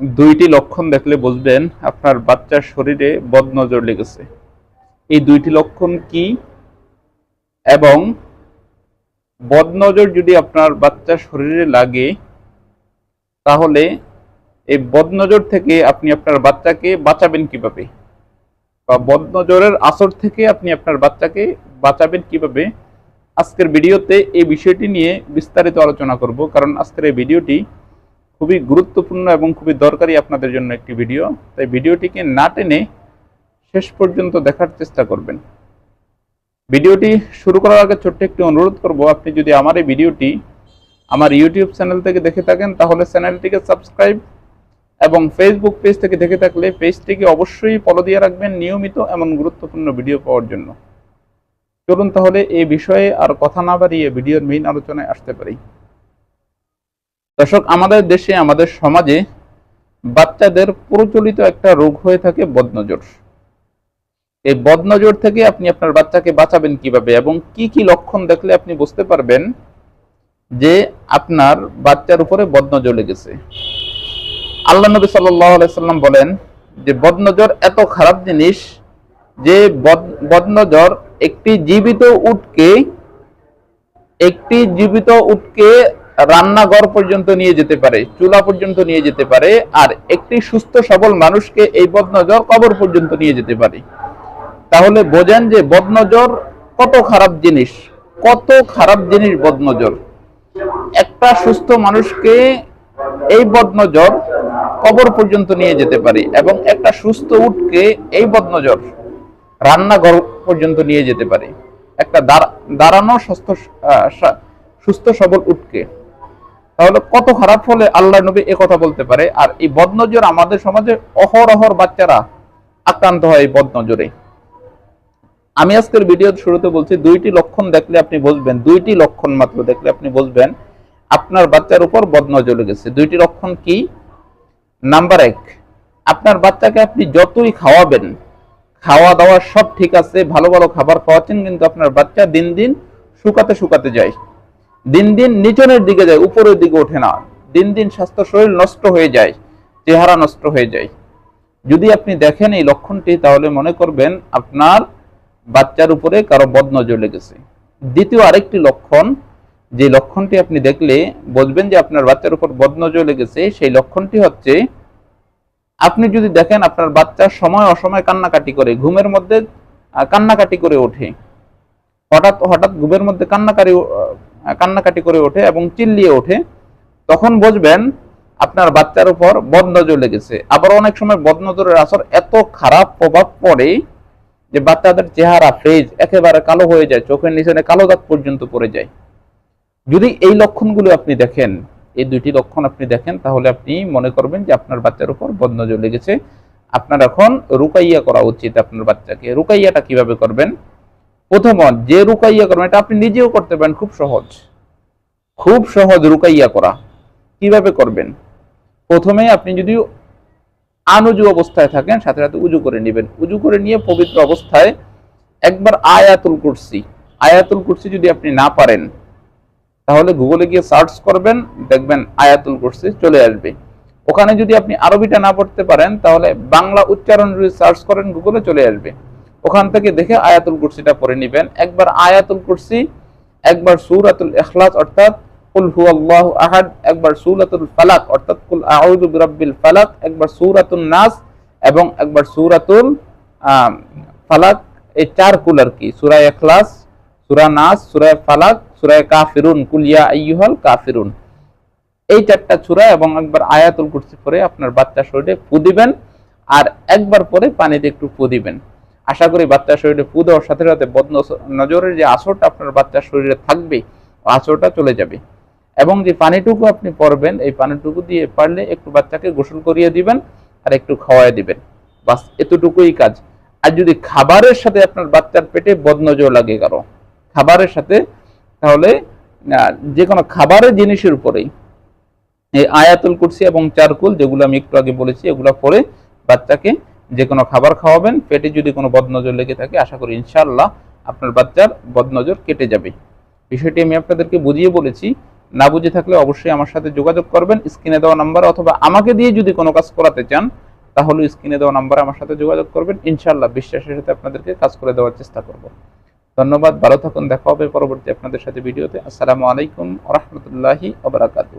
দুইটি লক্ষণ দেখলে বুঝবেন আপনার বাচ্চার শরীরে বদনজর লেগেছে। এই দুইটি লক্ষণ কি? এবং বদনজর যদি আপনার বাচ্চার শরীরে লাগে, তাহলে এই বদনজর থেকে আপনি আপনার বাচ্চাকে বাঁচাবেন কীভাবে? বা বদনজরের আসর থেকে আপনি আপনার বাচ্চাকে বাঁচাবেন কীভাবে? আজকের ভিডিওতে এই বিষয়টি নিয়ে বিস্তারিত আলোচনা করব, কারণ আজকের এই ভিডিওটি খুবই গুরুত্বপূর্ণ এবং খুবই দরকারি আপনাদের জন্য একটি ভিডিও। তাই ভিডিওটিকে না টেনে শেষ পর্যন্ত দেখার চেষ্টা করবেন। ভিডিওটি শুরু করার আগে ছোট্ট একটি অনুরোধ করব, আপনি যদি আমার এই ভিডিওটি আমার ইউটিউব চ্যানেল থেকে দেখে থাকেন, তাহলে চ্যানেলটিকে সাবস্ক্রাইব এবং ফেসবুক পেজ থেকে দেখে থাকলে পেজটিকে অবশ্যই ফলো দিয়ে রাখবেন নিয়মিত এমন গুরুত্বপূর্ণ ভিডিও পাওয়ার জন্য। চলুন তাহলে এই বিষয়ে আর কথা না বাড়িয়ে ভিডিওর মেইন আলোচনায় আসতে পারি। দর্শক, আমাদের দেশে, আমাদের সমাজে বাচ্চাদের প্রচলিত একটা রোগ হয়ে থাকে বদনজর। এই বদনজর থেকে আপনি আপনার বাচ্চাকে বাঁচাবেন কীভাবে এবং কি কি লক্ষণ দেখলে আপনি বুঝতে পারবেন যে আপনার বাচ্চার উপরে বদনজর লেগেছে। আল্লাহ নবী সাল্লাম বলেন যে, বদনজর এত খারাপ জিনিস যে বদ- বদনজর একটি জীবিত উটকে, একটি জীবিত উটকে রান্নাঘর পর্যন্ত নিয়ে যেতে পারে, চুলা পর্যন্ত নিয়ে যেতে পারে, আর একটি সুস্থ সবল মানুষকে এই বদনজর কবর পর্যন্ত নিয়ে যেতে পারে। তাহলে বোঝেন যে বদনজর কত খারাপ জিনিস, কত খারাপ জিনিস বদনজর। একটা সুস্থ মানুষকে এই বদনজর কবর পর্যন্ত নিয়ে যেতে পারে এবং একটা সুস্থ উটকে এই বদনজর রান্নাঘর পর্যন্ত নিয়ে যেতে পারে। একটা দাঁড়া- দাঁড়ানো সুস্থ সুস্থ সবল উটকে। তাহলে কত খারাপ হলে আল্লাহ নবী এ কথা বলতে পারে? আর এই বদনজর আমাদের সমাজে অহরহর বাচ্চারা আক্রান্ত হয় এই বদনজরে। আমি আজকের ভিডিও শুরুতে বলছি, দুইটি লক্ষণ দেখলে আপনি বুঝবেন, দুইটি লক্ষণ মাত্র দেখলে আপনি বুঝবেন, আপনার বাচ্চার উপর বদনজর গেছে দুইটি লক্ষণ কি? নাম্বার এক, আপনার বাচ্চাকে আপনি যতই খাওয়াবেন, খাওয়া দাওয়া সব ঠিক আছে, ভালো ভালো খাবার খাওয়াচ্ছেন কিন্তু আপনার বাচ্চা দিন দিন শুকাতে শুকাতে যায়। দিন দিন নিচনের দিকে যায় উপরের দিকে ওঠে না। দিন দিন স্বাস্থ্য শরীর নষ্ট হয়ে যায় চেহারা নষ্ট হয়ে যায়। যদি আপনি দেখেন এই লক্ষণটি তাহলে মনে করবেন আপনার বাচ্চার উপরে কারও বদনজর লেগেছে। দ্বিতীয় আরেকটি লক্ষণ যে লক্ষণটি আপনি দেখলে বুঝবেন যে আপনার বাচ্চার উপর বদনজর লেগেছে সেই লক্ষণটি হচ্ছে আপনি যদি দেখেন আপনার বাচ্চা সময় অসময় কান্নাকাটি করে ঘুমের মধ্যে কান্নাকাটি করে ওঠে। হঠাৎ হঠাৎ ঘুমের মধ্যে কান্নাকারি আহ, কান্নাকাটি করে ওঠে এবং চিল্লিয়ে ওঠে, তখন বুঝবেন আপনার বাচ্চার উপর বদনজর লেগেছে। আবার অনেক সময় বদনজরের আসর এত খারাপ প্রভাব পড়ে যে বাচ্চাদের চেহারা ফেজ একেবারে কালো হয়ে যায়, চোখের নিচে কালো দাগ পর্যন্ত পড়ে যায়। যদি এই লক্ষণগুলো আপনি দেখেন, এই দুইটি লক্ষণ আপনি দেখেন, তাহলে আপনি মনে করবেন যে আপনার বাচ্চার উপর বদনজর লেগেছে। আপনার এখন রুকাইয়া করা উচিত আপনার বাচ্চাকে। রুকাইয়াটা কীভাবে করবেন? প্রথমত যে রুকাইয়া করবেন, এটা আপনি নিজেও করতে পারেন, খুব সহজ। খুব সহজ রুকাইয়া করা। কীভাবে করবেন? প্রথমে আপনি যদি আনুজু অবস্থায় থাকেন, সাথে সাথে উজু করে নেবেন। উজু করে নিয়ে পবিত্র অবস্থায় একবার আয়াতুল কুরসি। আয়াতুল কুরসি যদি আপনি না পারেন, তাহলে গুগলে গিয়ে সার্চ করবেন, দেখবেন আয়াতুল কুরসি চলে আসবে। ওখানে যদি আপনি আরবিটা না পড়তে পারেন, তাহলে বাংলা উচ্চারণ যদি সার্চ করেন, গুগলে চলে আসবে। ওখান থেকে দেখে আয়াতুল কুরসিটা পড়ে নেবেন। একবার আয়াতুল কুরসি, একবার সুরাতুল ইখলাস, অর্থাৎ কুল হুয়াল্লাহু আহাদ, একবার সূরাতুল ফালাক, অর্থাৎ কুল আউযু বিরাব্বিল ফালাক, একবার সূরাতুন নাস এবং একবার সূরাতুল ফালাক। এই চার কুল আর কি, সূরা ইখলাস, সূরা নাস, সূরা ফালাক, সূরা কাফিরুন, কুল ইয়া আইয়ুহাল কাফিরুন। এই চারটা সূরা এবং একবার আয়াতুল কুরসি পরে আপনার বাচ্চা শরীরে ফু দিবেন, আর একবার পরে পানিতে একটু ফু দিবেন। আশা করি বাচ্চার শরীরে ফু দেওয়ার সাথে সাথে বদ নজরের যে আসরটা আপনার বাচ্চার শরীরে থাকবে আসরটা চলে যাবে। এবং যে পানিটুকু আপনি পরবেন, এই পানিটুকু দিয়ে পারলে একটু বাচ্চাকে গোসল করিয়ে দিবেন আর একটু খাওয়াই দিবেন। বাস এতটুকুই কাজ। আর যদি খাবারের সাথে আপনার বাচ্চার পেটে বদনজর লাগে কারও, খাবারের সাথে, তাহলে যে কোনো খাবারের জিনিসের উপরেই। এই আয়াতুল কুরসি এবং চারকুল যেগুলো আমি একটু আগে বলেছি, এগুলো পরে বাচ্চাকে যে কোনো খাবার খাওয়াবেন, পেটে যদি কোনো বদনজর লেগে থাকে, আশা করি ইনশাআল্লাহ আপনার বাচ্চার বদনজর কেটে যাবে। বিষয়টি আমি আপনাদেরকে বুঝিয়ে বলেছি। না বুঝে থাকলে অবশ্যই আমার সাথে যোগাযোগ করবেন, স্ক্রিনে দেওয়া নাম্বার অথবা আমাকে দিয়ে যদি কোনো কাজ করাতে চান, তাহলে স্ক্রিনে দেওয়া নাম্বারে আমার সাথে যোগাযোগ করবেন। ইনশাআল্লাহ বিশ্বাসের সাথে আপনাদেরকে কাজ করে দেওয়ার চেষ্টা করব। ধন্যবাদ, ভালো থাকুন, দেখা হবে পরবর্তী আপনাদের সাথে ভিডিওতে। আসসালামু আলাইকুম রহমতুল্লাহি আবরাকাতু